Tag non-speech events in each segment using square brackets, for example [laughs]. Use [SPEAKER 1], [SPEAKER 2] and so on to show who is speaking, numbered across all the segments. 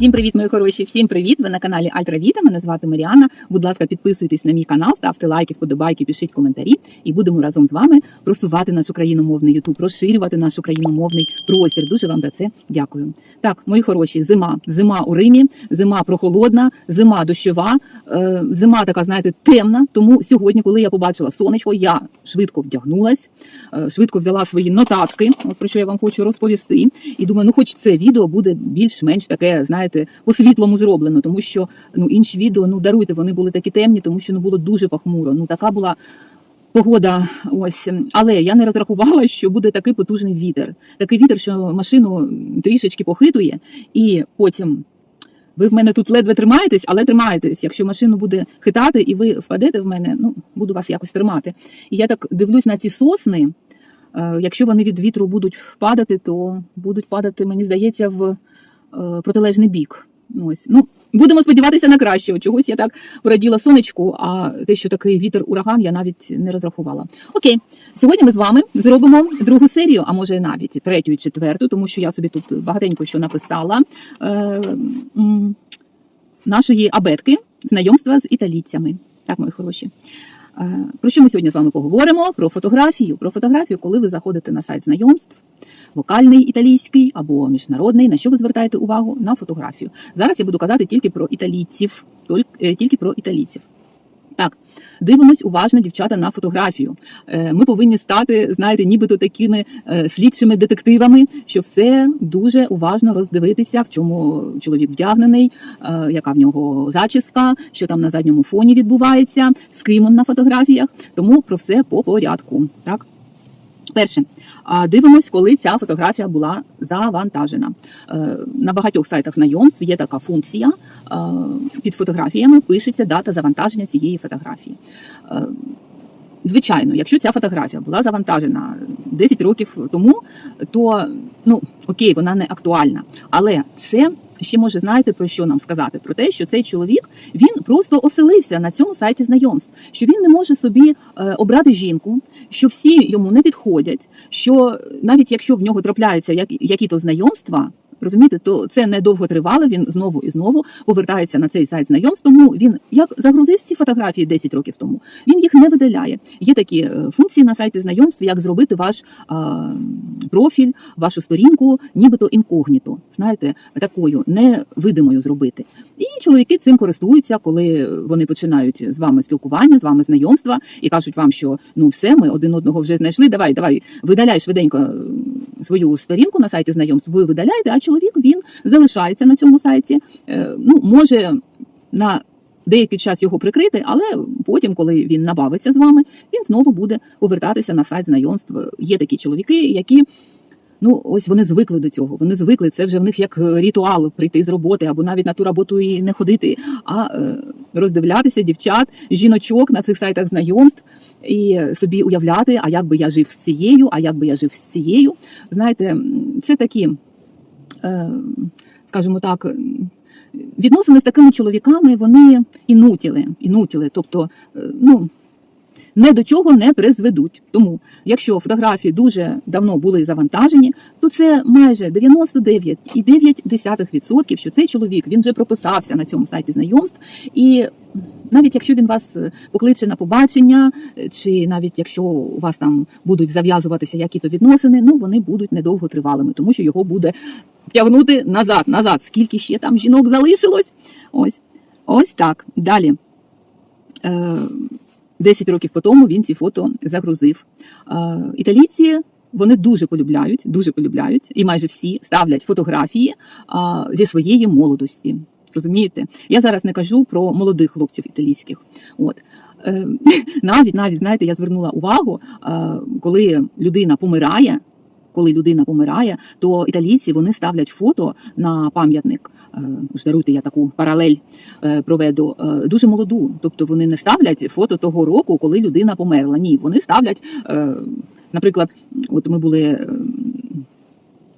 [SPEAKER 1] Всім привіт, мої хороші! Всім привіт! Ви на каналі Альтра Віта. Мене звати Маріана. Будь ласка, підписуйтесь на мій канал, ставте лайки, вподобайки, пишіть коментарі, і будемо разом з вами просувати наш україномовний Ютуб, розширювати наш україномовний простір. Дуже вам за це дякую. Так, мої хороші, зима, зима у Римі, зима прохолодна, зима дощова, е, зима така, знаєте, темна. Тому сьогодні, коли я побачила сонечко, я швидко вдягнулась, е, швидко взяла свої нотатки, от про що я вам хочу розповісти. І думаю, ну хоч це відео буде більш-менш таке, знаєте, по світлому зроблено, тому що ну інші відео, ну даруйте, вони були такі темні, тому що ну було дуже похмуро. Ну така була. Погода, ось, але я не розрахувала, що буде такий потужний вітер. Такий вітер, що машину трішечки похитує, і потім ви в мене тут ледве тримаєтесь, але тримаєтесь. Якщо машину буде хитати і ви впадете в мене, ну буду вас якось тримати. І я так дивлюсь на ці сосни. Е, Якщо вони від вітру будуть падати, то будуть падати, мені здається, в протилежний бік. Ось. Ну, будемо сподіватися на краще. Чогось я так пораділа сонечку, а те, що такий вітер ураган, я навіть не розрахувала. Окей, сьогодні ми з вами зробимо другу серію, а може навіть третю і четверту, тому що я собі тут багатенько що написала е, нашої абетки знайомства з італійцями. Так, мої хороші. Е, Про що ми сьогодні з вами поговоримо? Про фотографію. Про фотографію, коли ви заходите на сайт знайомств, локальний італійський або міжнародний. На що ви звертаєте увагу? На фотографію. Зараз я буду казати тільки про італійців. е, Тільки про італійців. Так, дивимось уважно, дівчата, на фотографію. Е, Ми повинні стати, знаєте, нібито такими е, слідчими детективами, що все дуже уважно роздивитися, в чому чоловік вдягнений, е, яка в нього зачіска, що там на задньому фоні відбувається, з ким він на фотографіях. Тому про все по порядку. Так. Перше, дивимось, коли ця фотографія була завантажена. Е, На багатьох сайтах знайомств є така функція. е, Під фотографіями пишеться дата завантаження цієї фотографії. Звичайно, якщо ця фотографія була завантажена 10 років тому, то ну окей, вона не актуальна. Але це ще може знаєте про що нам сказати? Про те, що цей чоловік він просто оселився на цьому сайті знайомств, що він не може собі е, обрати жінку, що всі йому не підходять. Що навіть якщо в нього трапляються як, які-то знайомства. Розумієте, то це недовго тривало. Він знову і знову повертається на цей сайт знайомств. Тому він як загрузив ці фотографії 10 років тому. Він їх не видаляє. Є такі е, функції на сайті знайомств, як зробити ваш а, профіль, вашу сторінку, нібито інкогніто. Знаєте, такою невидимою зробити. І чоловіки цим користуються, коли вони починають з вами спілкування, з вами знайомства і кажуть вам, що ну все, ми один одного вже знайшли. Давай, давай, видаляй швиденько е, свою сторінку на сайті знайомств. Ви видаляєте, а чоловік він залишається на цьому сайті. Е, Ну може на деякий час його прикрити, але потім, коли він набавиться з вами, він знову буде повертатися на сайт знайомств. Є такі чоловіки, які. Ну, ось вони звикли до цього. Вони звикли. Це вже в них як ритуал прийти з роботи або навіть на ту роботу і не ходити, а е, роздивлятися дівчат, жіночок на цих сайтах знайомств і собі уявляти, а як би я жив з цією, а як би я жив з цією. Знаєте, це такі, скажімо так. Відносини з такими чоловіками вони інутіли, інутіли, тобто, е, ну не до чого не призведуть. Тому, якщо фотографії дуже давно були завантажені, то це майже 99,9%, що цей чоловік він вже прописався на цьому сайті знайомств, і навіть якщо він вас е, покличе на побачення, е, чи навіть якщо у вас там будуть зав'язуватися які-то відносини, ну вони будуть недовго тривалими, тому що його буде тягнути назад, назад. Скільки ще там жінок залишилось? Ось, ось так. Далі. Е, 10 років по тому він ці фото загрузив. Е, Італійці вони дуже полюбляють, дуже полюбляють, і майже всі ставлять фотографії зі своєї молодості. Розумієте? Я зараз не кажу про молодих хлопців італійських. От. Е, [laughs] Навіть, навіть, знаєте, я звернула увагу, е, коли людина помирає. Коли людина помирає, то італійці вони ставлять фото на пам'ятник. Е, даруйте, я таку паралель е, проведу е, дуже молоду. Тобто вони не ставлять фото того року, коли людина померла. Ні, вони ставлять, наприклад, от ми були.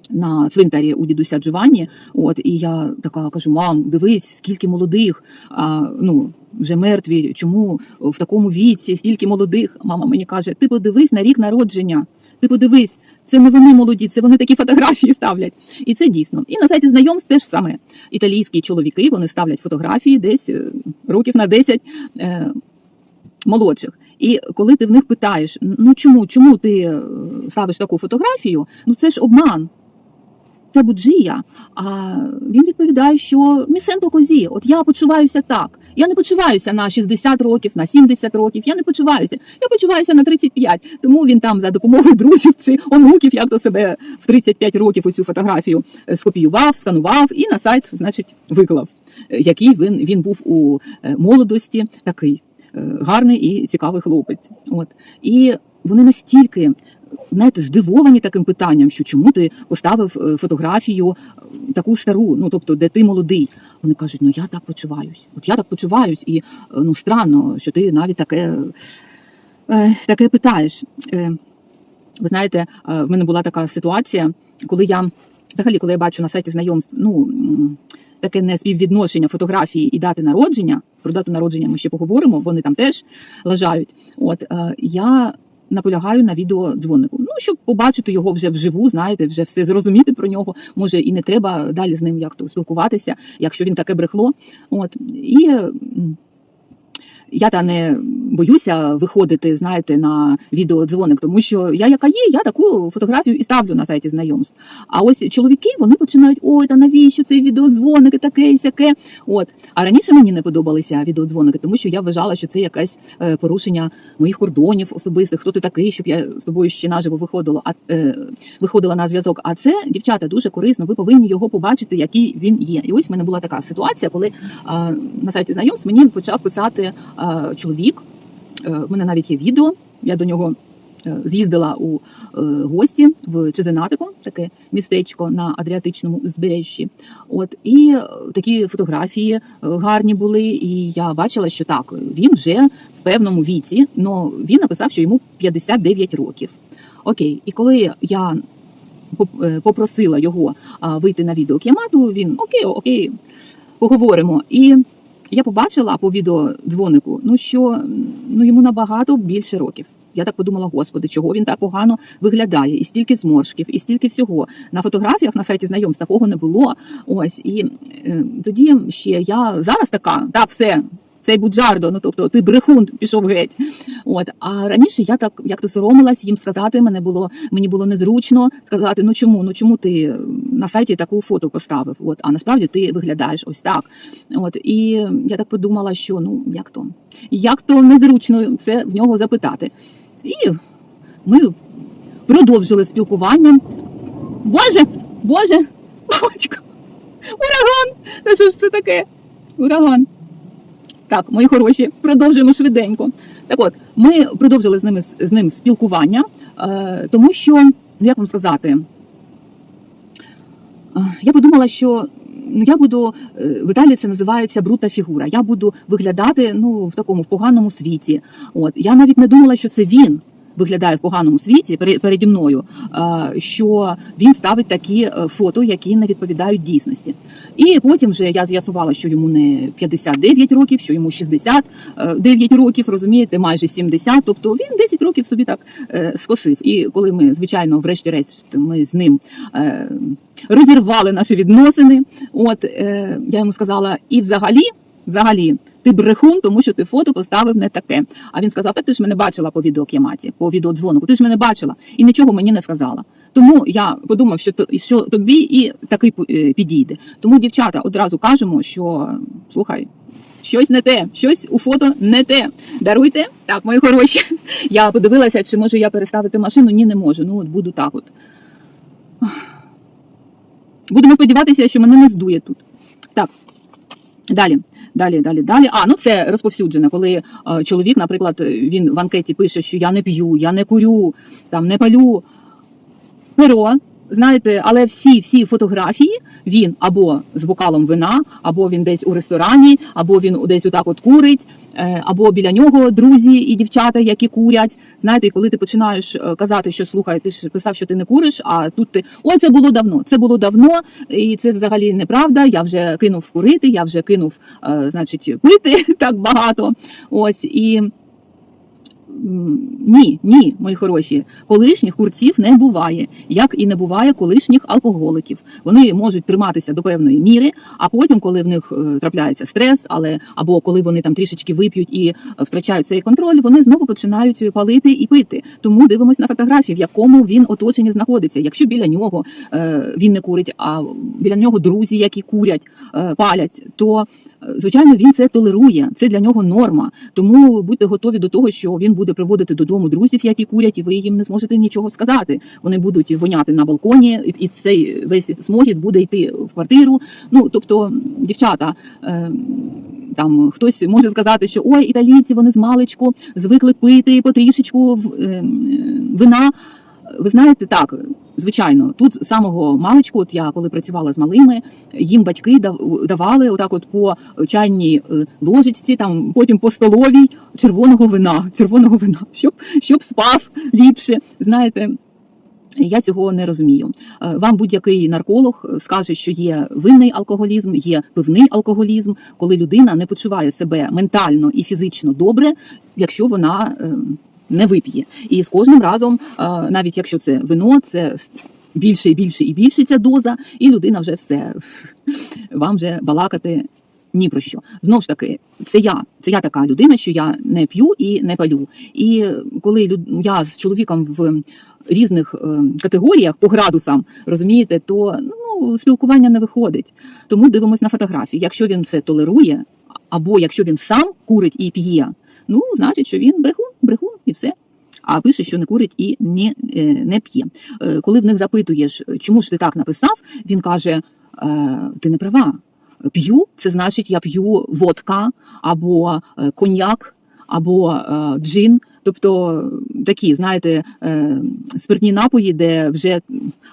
[SPEAKER 1] На цвинтарі у дідуся Джованні, от і я така кажу: мам, дивись, скільки молодих, а ну вже мертві. Чому в такому віці стільки молодих? Мама мені каже: ти подивись на рік народження. Ти подивись, це не вони молоді, це вони такі фотографії ставлять. І це дійсно. І на сайті знайомств теж саме. Італійські чоловіки вони ставлять фотографії десь е, років на 10 е, молодших. І коли ти в них питаєш, ну чому, чому ти е, ставиш таку фотографію? Ну це ж обман. Це буджія. А він відповідає, що місенто козі, от я почуваюся так. Я не почуваюся на 60 років, на 70 років. Я не почуваюся. Я почуваюся на 35. Тому він там за допомогою друзів чи онуків, як то себе в 35 років оцю фотографію е, скопіював, сканував і на сайт, значить, виклав, е, який він, він був у е, молодості такий гарний і цікавий хлопець. От і вони настільки знаєте, здивовані таким питанням, що чому ти поставив е, фотографію е, таку стару, ну тобто, де ти молодий. Вони кажуть, ну я так почуваюсь. От я так почуваюсь, і е, ну странно, що ти навіть таке, таке питаєш. Ви знаєте, в мене була така ситуація, коли я взагалі, коли я бачу на сайті знайомств, ну таке неспіввідношення фотографії і дати народження. Про дату народження ми ще поговоримо, вони там теж лажають. От я наполягаю на відеодзвонику. Ну, щоб побачити його вже вживу, знаєте, вже все зрозуміти про нього. Може, і не треба далі з ним як то спілкуватися, якщо він таке брехло. От і. Я та не боюся виходити, знаєте, на відеодзвоник, тому що я яка є, я таку фотографію і ставлю на сайті знайомств. А ось чоловіки вони починають: ой, та навіщо цей відеодзвоник і таке і сяке. От а раніше мені не подобалися відеодзвоники, тому що я вважала, що це якесь е, порушення моїх кордонів особистих. Хто ти такий, щоб я з тобою ще наживо виходила, а е, виходила на зв'язок. А це дівчата дуже корисно. Ви повинні його побачити, який він є. І ось в мене була така ситуація, коли а, на сайті знайомств мені почав писати чоловік. Е, В мене навіть є відео. Я до нього е, з'їздила у е, гості в Чезенатику, таке містечко на Адріатичному узбережжі. От і е, такі фотографії е, гарні були. І я бачила, що так він вже в певному віці. але він написав, що йому 59 років. Окей, і коли я е, попросила його вийти на відео Кіамату, він окей, окей, поговоримо. І я побачила по відеодзвонику, ну що ну йому набагато більше років. Я так подумала, господи, чого він так погано виглядає, і стільки зморшків, і стільки всього. На фотографіях на сайті знайомств такого не було. Ось і е, тоді ще я зараз така, так, все. Цей буджардо, ну тобто ти брехун пішов геть. От а раніше я так як то соромилась їм сказати. Мене було мені було незручно сказати, ну чому, ну чому ти на сайті таку фото поставив? От а насправді ти виглядаєш ось так. От і я так подумала, що ну як то, як то незручно це в нього запитати. І ми продовжили спілкування. Боже, Боже, бабочка, ураган! Та що ж це таке? Ураган. Так, мої хороші, продовжуємо швиденько. Так от, ми продовжили з ними з ним спілкування, е, тому що, ну як вам сказати, е, я подумала, що ну я буду е, в Італії це називається брута фігура. Я буду виглядати ну в такому в поганому світі. От я навіть не думала, що це він. Виглядає в поганому світі пере- переді мною, е, що він ставить такі е, фото, які не відповідають дійсності. І потім вже я з'ясувала, що йому не 59 років, що йому 69 років, розумієте, майже 70. Тобто він 10 років собі так е, скосив. І коли ми, звичайно, врешті-решт, ми з ним е, розірвали наші відносини. От е, я йому сказала, і взагалі, взагалі. Ти брехун, тому що ти фото поставив не таке. А він сказав: Так ти ж мене бачила по відеокіматі, по відеодзвонику. Ти ж мене бачила і нічого мені не сказала. Тому я подумав, що що тобі і такий е, підійде. Тому, дівчата, одразу кажемо, що слухай, щось не те, щось у фото не те. Даруйте, так, мої хороші. Я подивилася, чи можу я переставити машину. Ні, не можу. Ну от буду так. От будемо сподіватися, що мене не здує тут. Так, далі. Далі, далі, далі. А, ну це розповсюджено, коли е, чоловік, наприклад, він в анкеті пише, що я не п'ю, я не курю, там не палю перо. Знаєте, але всі всі фотографії він або з бокалом вина, або він десь у ресторані, або він десь отак от курить, е, або біля нього друзі і дівчата, які курять. Знаєте, коли ти починаєш е, казати, що слухай, ти ж писав, що ти не куриш, а тут ти ой, це було давно. Це було давно, і це взагалі неправда. Я вже кинув курити, я вже кинув, е, значить, пити [laughs] так багато. Ось і ні, ні, мої хороші, колишніх курців не буває, як і не буває колишніх алкоголиків. Вони можуть триматися до певної міри, а потім, коли в них е, трапляється стрес, але або коли вони там трішечки вип'ють і е, втрачають цей контроль, вони знову починають палити і пити. Тому дивимось на фотографії, в якому він оточенні знаходиться. Якщо біля нього е, він не курить, а біля нього друзі, які курять, палять, то звичайно він це толерує. Це для нього норма. Тому будьте готові до того, що він буде приводити додому друзів, які курять, і ви їм не зможете нічого сказати. Вони будуть воняти на балконі, і- цей весь смогід буде йти в квартиру. Ну тобто, дівчата. е, Там хтось може сказати, що ой, італійці вони з маличку звикли пити потрішечку в- е, вина. Ви знаєте, так, звичайно, тут з самого маличку, от я коли працювала з малими, їм батьки давали отак, от по чайній е, ложечці, там потім по столовій червоного вина, червоного вина, [laughs] щоб, щоб спав ліпше. Знаєте, я цього не розумію. Е, Вам будь-який нарколог скаже, що є винний алкоголізм, є пивний алкоголізм, коли людина не почуває себе ментально і фізично добре, якщо вона е, не вип'є. І з кожним разом, е, навіть якщо це вино, це більше і більше і більше ця доза, і людина вже все вам вже балакати. Ні про що. Знову ж таки, це я. Це я така людина, що я не п'ю і не палю. І коли я з чоловіком в різних е, категоріях по градусам, розумієте, то ну, спілкування не виходить. Тому дивимось на фотографії. Якщо він це толерує, або якщо він сам курить і п'є, ну значить, що він брехун, брехун і все. А пише, що не курить і не, е, не п'є. Е, Коли в них запитуєш, чому ж ти так написав, він каже: «Е, ти не права. П'ю, це значить, я п'ю водка або коньяк, або джин. Тобто такі, знаєте, е, спиртні напої, де вже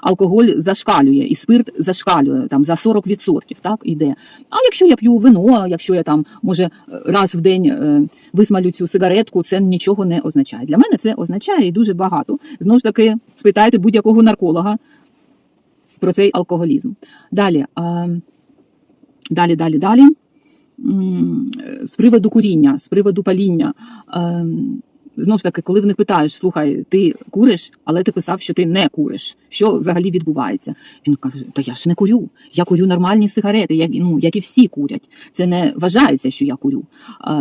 [SPEAKER 1] алкоголь зашкалює, і спирт зашкалює там за 40%, так іде. А якщо я п'ю вино, якщо я там може раз в день е, висмалю цю сигаретку, це нічого не означає. Для мене це означає і дуже багато. Знову ж таки, спитайте будь-якого нарколога про цей алкоголізм. Далі, далі, далі, далі. З приводу куріння, з приводу паління. Знову ж таки, коли в них питаєш, слухай, ти куриш, але ти писав, що ти не куриш. Що взагалі відбувається? Він каже: Та я ж не курю. Я курю нормальні сигарети, як, ну, як і всі курять. Це не вважається, що я курю.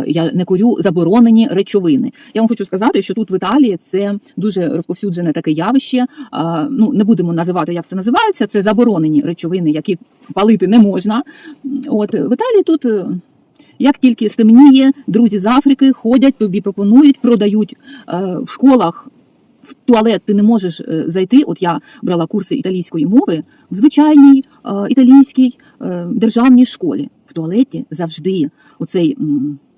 [SPEAKER 1] Я не курю заборонені речовини. Я вам хочу сказати, що тут в Італії це дуже розповсюджене таке явище. Ну не будемо називати, як це називається. Це заборонені речовини, які палити не можна. От в Італії тут. Як тільки стемніє, друзі з Африки ходять, тобі пропонують, продають е, в школах. В туалет ти не можеш е, зайти. От я брала курси італійської мови в звичайній е, італійській державній школі. В туалеті завжди оцей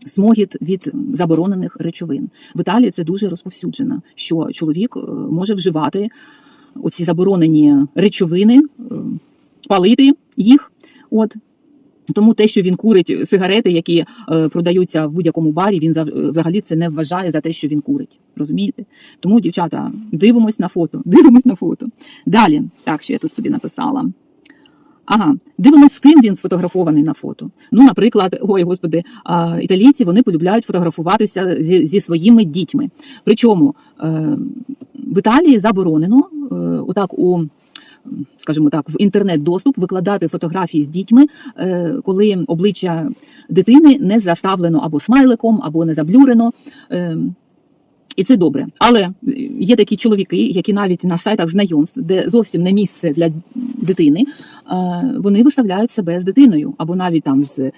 [SPEAKER 1] смогіт від заборонених речовин. В Італії це дуже розповсюджено, що чоловік може вживати оці заборонені речовини, палити їх. От тому те, що він курить сигарети, які е, продаються в будь-якому барі, він е, взагалі це не вважає за те, що він курить. Розумієте? Тому, дівчата, дивимось на фото. [laughs] Дивимось на фото. Далі, так, що я тут собі написала. Ага, дивимось, з ким він сфотографований на фото. Ну, наприклад, ой, господи, італійці вони полюбляють фотографуватися зі, зі своїми дітьми. Причому е, в Італії заборонено е, отак у. Скажімо так, в інтернет доступ викладати фотографії з дітьми, е, коли обличчя дитини не заставлено або смайликом, або не заблюрено. Е, І це добре. Але є такі чоловіки, які навіть на сайтах знайомств, де зовсім не місце для дитини, е, вони виставляють себе з дитиною, або навіть там з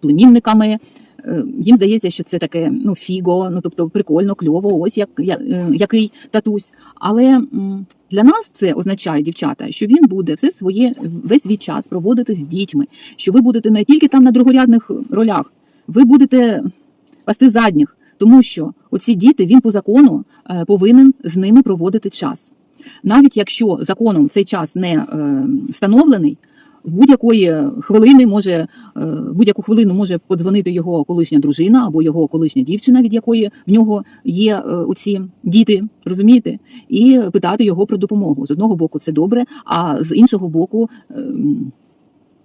[SPEAKER 1] племінниками. Е, Їм здається, що це таке ну фіго, ну тобто прикольно, кльово, ось як, я- е, який татусь. Але для нас це означає, дівчата, що він буде все своє весь свій час проводити з дітьми, що ви будете не тільки там на другорядних ролях, ви будете пасти задніх, тому що оці діти він по закону е, повинен з ними проводити час. Навіть якщо законом цей час не встановлений, будь-якої хвилини може е, в будь-яку хвилину може подзвонити його колишня дружина або його колишня дівчина, від якої в нього є е, оці діти, розумієте, і питати його про допомогу. З одного боку, це добре, а з іншого боку, ем,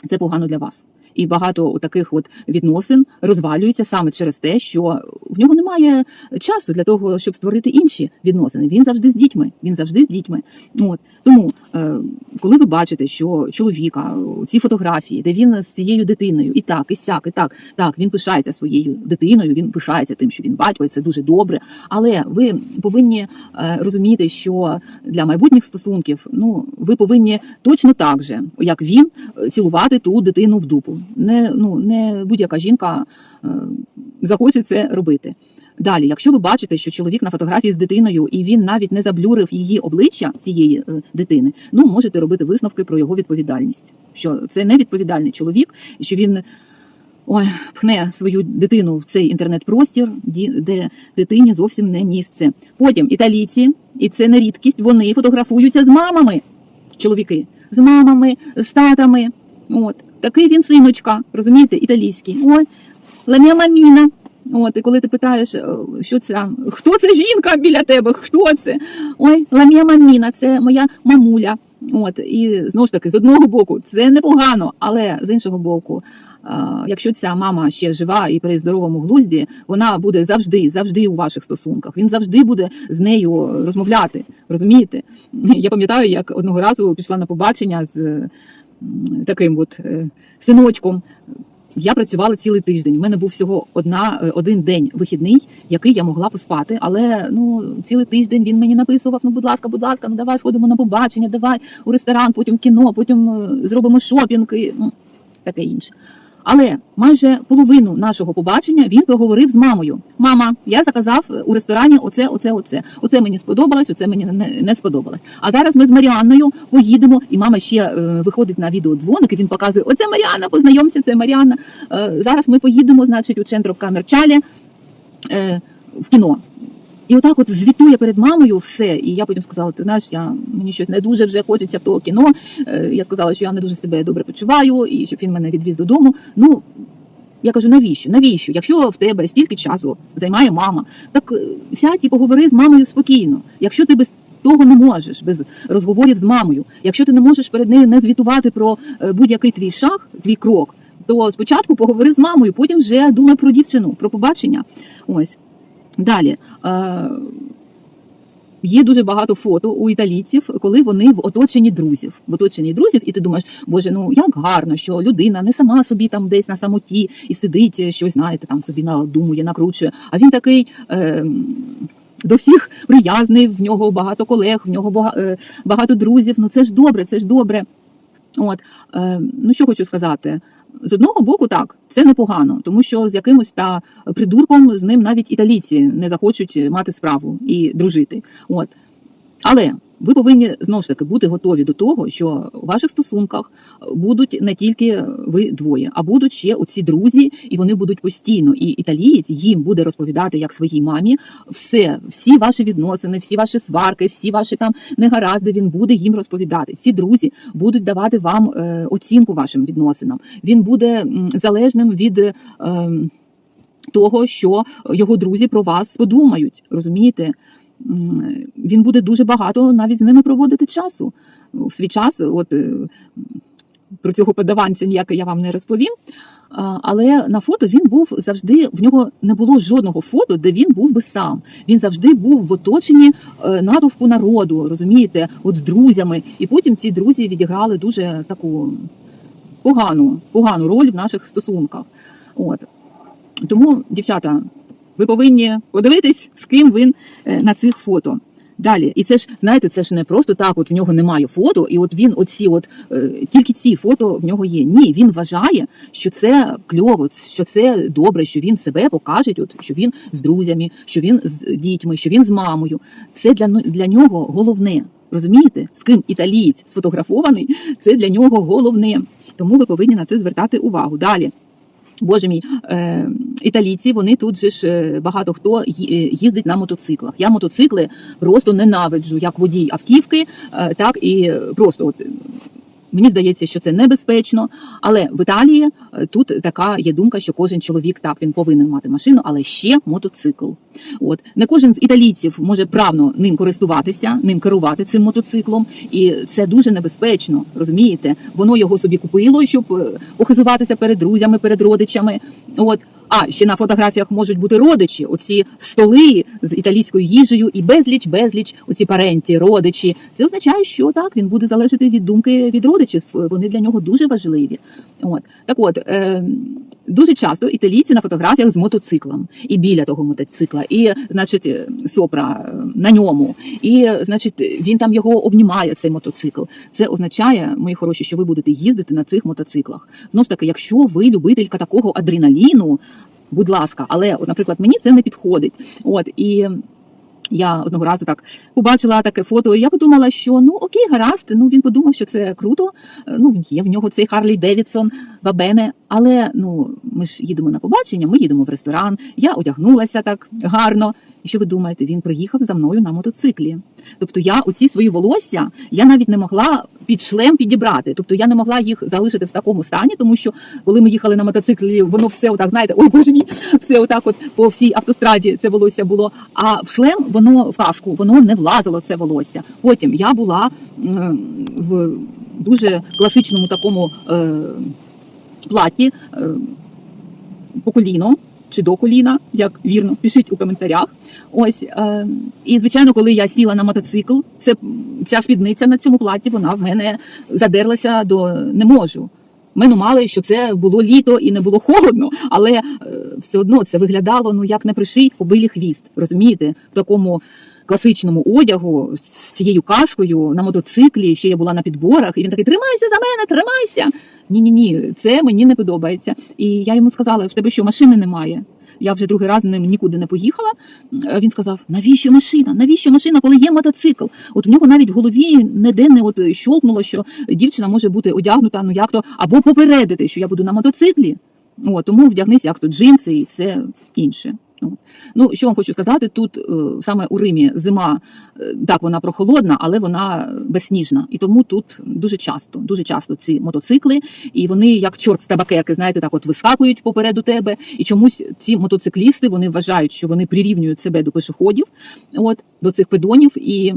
[SPEAKER 1] це погано для вас. І багато таких от відносин розвалюється саме через те, що в нього немає часу для того, щоб створити інші відносини. Він завжди з дітьми. Він завжди з дітьми. От тому, е, коли ви бачите, що чоловіка ці фотографії, де він з цією дитиною, і так, і сяк, і так, так, він пишається своєю дитиною, він пишається тим, що він батько, і це дуже добре. Але ви повинні е, розуміти, що для майбутніх стосунків ну ви повинні точно так же, як він, цілувати ту дитину в дупу. Не ну не будь-яка жінка е, захоче це робити. Далі, якщо ви бачите, що чоловік на фотографії з дитиною і він навіть не заблюрив її обличчя цієї е, дитини, ну можете робити висновки про його відповідальність. Що це не відповідальний чоловік, що він ой, пхне свою дитину в цей інтернет-простір, де дитині зовсім не місце. Потім італійці, і це не рідкість, вони фотографуються з мамами, чоловіки, з мамами, з татами. От такий він синочка, розумієте, італійський. Ой, ла мія маміна. От, і коли ти питаєш, е, що це, хто це жінка біля тебе? Хто це? Ой, ла мія маміна, це моя мамуля. От, і знову ж таки, з одного боку, це непогано, але з іншого боку, е, якщо ця мама ще жива і при здоровому глузді, вона буде завжди, завжди у ваших стосунках. Він завжди буде з нею розмовляти. Розумієте? Я пам'ятаю, як одного разу пішла на побачення з таким от е, синочком. Я працювала цілий тиждень. У мене був всього одна е, один день вихідний, який я могла поспати. Але ну цілий тиждень він мені написував: ну, будь ласка, будь ласка, ну давай сходимо на побачення, давай у ресторан, потім в кіно, потім е, зробимо шопінг і ну, таке інше. Але майже половину нашого побачення він проговорив з мамою. Мама, я заказав е, у ресторані оце, оце, оце. Оце мені сподобалось, оце мені не, не сподобалось. А зараз ми з Маріанною поїдемо, і мама ще е, виходить на відеодзвоник, і він показує: Оце Маріана, познайомся, це Маріана. Е, зараз ми поїдемо, значить, у центр Камерчалі е, в кіно. І отак от звітує перед мамою все. І я потім сказала: ти знаєш, я мені щось не дуже вже хочеться в того кіно. Е, Я сказала, що я не дуже себе добре почуваю, і щоб він мене відвіз додому. Ну я кажу, навіщо? Навіщо? Якщо в тебе стільки часу займає мама, так е, сядь і поговори з мамою спокійно. Якщо ти без того не можеш, без розговорів з мамою, якщо ти не можеш перед нею не звітувати про е, будь-який твій шаг, твій крок, то спочатку поговори з мамою, потім вже думай про дівчину, про побачення. Ось далі. Е, Є дуже багато фото у італійців, коли вони в оточенні друзів. В оточенні друзів, і ти думаєш, боже, ну як гарно, що людина не сама собі там десь на самоті і сидить, е, щось знаєте, там собі надумує, накручує. А він такий. Е, до всіх приязний, в нього багато колег, в нього е, багато друзів. Ну це ж добре, це ж добре. От е, ну що хочу сказати. З одного боку, так, це непогано, тому що з якимось та придурком з ним навіть італійці не захочуть мати справу і дружити. От. Але ви повинні знову ж таки бути готові до того, що у ваших стосунках будуть не тільки ви двоє, а будуть ще оці друзі, і вони будуть постійно. І італієць їм буде розповідати як своїй мамі все, всі ваші відносини, всі ваші сварки, всі ваші там негаразди. Він буде їм розповідати. Ці друзі будуть давати вам е, оцінку вашим відносинам. Він буде залежним від. Ем, того, що його друзі про вас подумають, розумієте? Він буде дуже багато навіть з ними проводити часу. В свій час, от е, про цього подаванця ніяк я вам не розповім. Але на фото він був завжди, в нього не було жодного фото, де він був би сам. Він завжди був в оточенні е, натовпу народу, розумієте, от з друзями. І потім ці друзі відіграли дуже таку погану, погану роль в наших стосунках. От. Тому, дівчата, ви повинні подивитись, з ким він е, на цих фото. Далі, і це ж знаєте, це ж не просто так. От в нього немає фото, і от він, оці, от е, тільки ці фото в нього є. Ні, він вважає, що це кльово, що це добре, що він себе покаже, от що він з друзями, що він з дітьми, що він з мамою. Це для для нього головне. Розумієте, з ким італієць сфотографований, це для нього головне. Тому ви повинні на це звертати увагу. Далі. Боже мій, е, італійці, вони тут же ж е, багато хто е, їздить на мотоциклах. Я мотоцикли просто ненавиджу, як водій автівки, е, так і просто от. Мені здається, що це небезпечно, але в Італії е, тут така є думка, що кожен чоловік так він повинен мати машину, але ще мотоцикл. От не кожен з італійців може правно ним користуватися, ним керувати цим мотоциклом, і це дуже небезпечно. Розумієте? Воно його собі купило, щоб е, похизуватися перед друзями, перед родичами. От а ще на фотографіях можуть бути родичі, оці столи з італійською їжею і безліч, безліч, оці паренті, родичі. Це означає, що так він буде залежати від думки від родичів. Вони для нього дуже важливі. От так, от е, дуже часто італійці на фотографіях з мотоциклом, і біля того мотоцикла, і значить е, сопра е, на ньому, і значить він там його обнімає цей мотоцикл. Це означає, мої хороші, що ви будете їздити на цих мотоциклах. Знову ж таки, якщо ви любителька такого адреналіну, будь ласка, але, от, наприклад, мені це не підходить. От і. Я одного разу так побачила таке фото, і я подумала, що ну окей, гаразд. Ну він подумав, що це круто. Е, Ну є в нього цей Харлі Девідсон, Бабене. Але ну ми ж їдемо на побачення, ми їдемо в ресторан. Я одягнулася так гарно. Що ви думаєте? Він приїхав за мною на мотоциклі. Тобто я оці свої волосся я навіть не могла під шлем підібрати. Тобто я не могла їх залишити в такому стані, тому що коли ми їхали на мотоциклі, воно все отак, знаєте, ой боже мій, все отак, от по всій автостраді це волосся було. А в шлем воно в каску, воно не влазило це волосся. Потім я була в дуже класичному такому е, платі е, по коліно. Чи до коліна, як вірно, пишіть у коментарях. Ось е, і звичайно, коли я сіла на мотоцикл, це ця спідниця на цьому платі, вона в мене задерлася до не можу. Ми ну мали, що це було літо і не було холодно, але е, все одно це виглядало ну як не приший кобилі хвіст. Розумієте, в такому класичному одягу з цією кашкою на мотоциклі. Ще я була на підборах, і він такий: тримайся за мене, тримайся. Ні, ні, ні, це мені не подобається. І я йому сказала: в тебе що машини немає? Я вже другий раз ним нікуди не поїхала. Е, Він сказав: навіщо машина? Навіщо машина, коли є мотоцикл? От в нього навіть в голові ніде не от щолкнуло, що дівчина може бути одягнута, ну як то, або попередити, що я буду на мотоциклі. О, тому вдягнись як то джинси і все інше. Ну, що вам хочу сказати, тут е, саме у Римі зима, е, так вона прохолодна, але вона безсніжна. І тому тут дуже часто, дуже часто ці мотоцикли, і вони як чорт з табакерки, знаєте, так от вискакують попереду тебе. І чомусь ці мотоциклісти вони вважають, що вони прирівнюють себе до пешеходів, от до цих педонів і.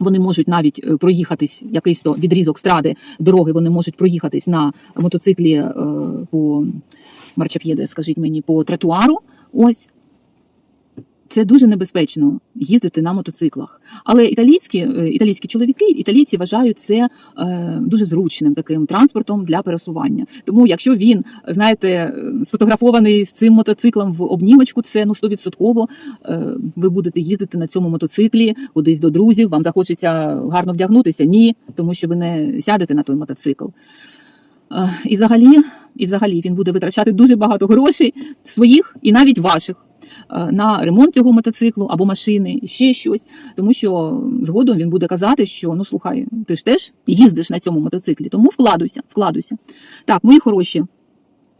[SPEAKER 1] Вони можуть навіть е, проїхатись якийсь то відрізок стради дороги. Вони можуть проїхатись на мотоциклі по марчап'єде, скажіть мені, по тротуару. Ось це дуже небезпечно їздити на мотоциклах. Але італійські, е, італійські чоловіки, італійці вважають це е, дуже зручним таким транспортом для пересування. Тому, якщо він, знаєте, е, сфотографований з цим мотоциклом в обнімочку, це ну 100% е, ви будете їздити на цьому мотоциклі кудись до друзів. Вам захочеться гарно вдягнутися? Ні, тому що ви не сядете на той мотоцикл. Е, І взагалі, і взагалі він буде витрачати дуже багато грошей своїх і навіть ваших на ремонт цього мотоциклу або машини, ще щось, тому що згодом він буде казати, що ну слухай, ти ж теж їздиш на цьому мотоциклі, тому вкладуйся, вкладуйся. Так, мої хороші.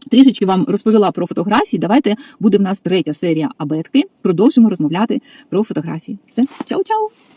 [SPEAKER 1] Трішечки вам розповіла про фотографії. Давайте буде в нас третя серія абетки. Продовжимо розмовляти про фотографії. Все, чао-чао!